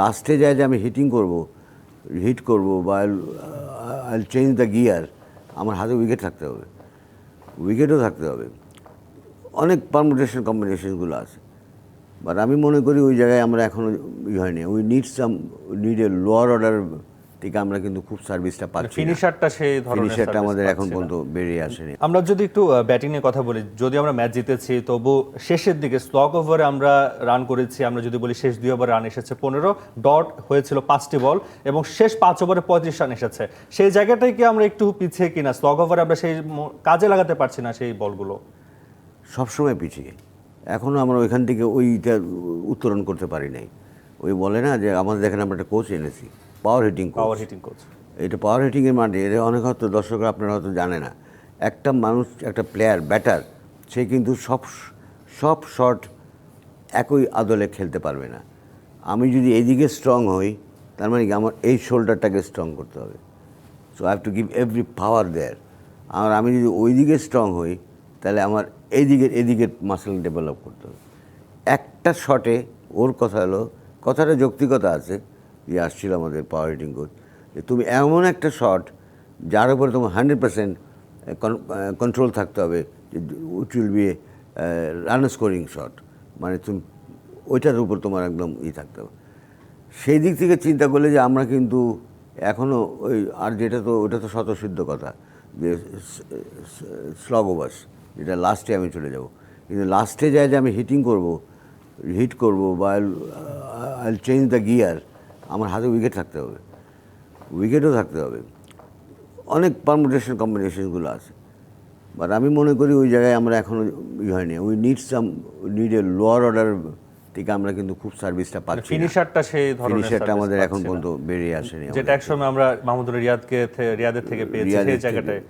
লাস্টে যায় যে আমি হিটিং করব, হিট করব বা আই চেঞ্জ দ্য গিয়ার, আমার হাতে উইকেট থাকতে হবে। উইকেটও থাকতে হবে। অনেক পারমুটেশন কম্বিনেশনগুলো আছে। বাট আমি মনে করি ওই জায়গায় আমরা এখনও ই হয়নি। We need some need a lower order থেকে আমরা কিন্তু খুব সার্ভিসটা পাচ্ছি ফিনিশারটা সেই ধরনের ফিনিশারটা আমাদের এখন পর্যন্ত বেরিয়ে আসেনি। আমরা যদি একটু ব্যাটিং নিয়ে কথা বলি যদি আমরা ম্যাচ জিতেছি তবু শেষের দিকে স্লক ওভারে আমরা রান করেছি আমরা যদি বলি শেষ দুই ওভারে রান এসেছে পনেরো ডট হয়েছিল পাঁচটি বল এবং শেষ পাঁচ ওভারে পঁয়ত্রিশ রান এসেছে। সেই জায়গাটাই কি আমরা একটু পিছিয়ে কিনা? স্লক ওভারে আমরা সেই কাজে লাগাতে পারছি না সেই বলগুলো। সবসময় পিছিয়ে। এখনও আমরা ওইখান থেকে ওইটা উত্তরণ করতে পারি নাই। ওই বলে না যে আমাদের দেখেন আমরা একটা কোচ এনেছি। Power hitting coach power hitting coach এটা পাওয়ার হিটিংয়ের মাঠে এটা অনেক হয়তো দর্শকরা আপনারা হয়তো জানে না। একটা মানুষ একটা প্লেয়ার ব্যাটার সে কিন্তু সব সব শট একই আদলে খেলতে পারবে না। আমি যদি এইদিকে স্ট্রং হই তার মানে কি আমার এই শোল্ডারটাকে স্ট্রং করতে হবে। So I have to give every power there আর আমি যদি ওই দিকে স্ট্রং হই তাহলে আমার এই দিকের এদিকের মাসেল ডেভেলপ করতে হবে। একটা শটে ওর কথা হলো কথাটা যৌক্তিকতা আছে যে আসছিল আমাদের পাওয়ার হিটিং কোচ যে তুমি এমন একটা শট যার উপরে তোমার হান্ড্রেড পার্সেন্ট কন্ট্রোল থাকতে হবে, যে it will be run scoring shot মানে তুমি, ওইটার উপর তোমার একদম ই থাকতে হবে। সেই দিক থেকে চিন্তা করলে যে আমরা কিন্তু এখনও ওই, আর যেটা তো, ওটা তো স্বতঃসিদ্ধ কথা, যে স্লগ ওভার্স যেটা লাস্টে আমি চলে যাব। কিন্তু লাস্টে যায় যে আমি হিটিং করব হিট করব বা আই চেঞ্জ দ্য গিয়ার আমার হাতে উইকেট থাকতে হবে। উইকেটও থাকতে হবে। অনেক পারমুটেশন কম্বিনেশনগুলো আছে। বাট আমি মনে করি ওই জায়গায় আমরা এখনও ই হয়নি। We need some need a lower order থেকে আমরা কিন্তু খুব সার্ভিসটা পাচ্ছি ফিনিশারটা সেই ধরনের ফিনিশারটা আমাদের এখন পর্যন্ত বেরিয়ে আসেনি যেটা একসময় আমরা মাহমুদুল রিয়াদকে রিয়াদের থেকে পেয়েছি সেই জায়গাটায়।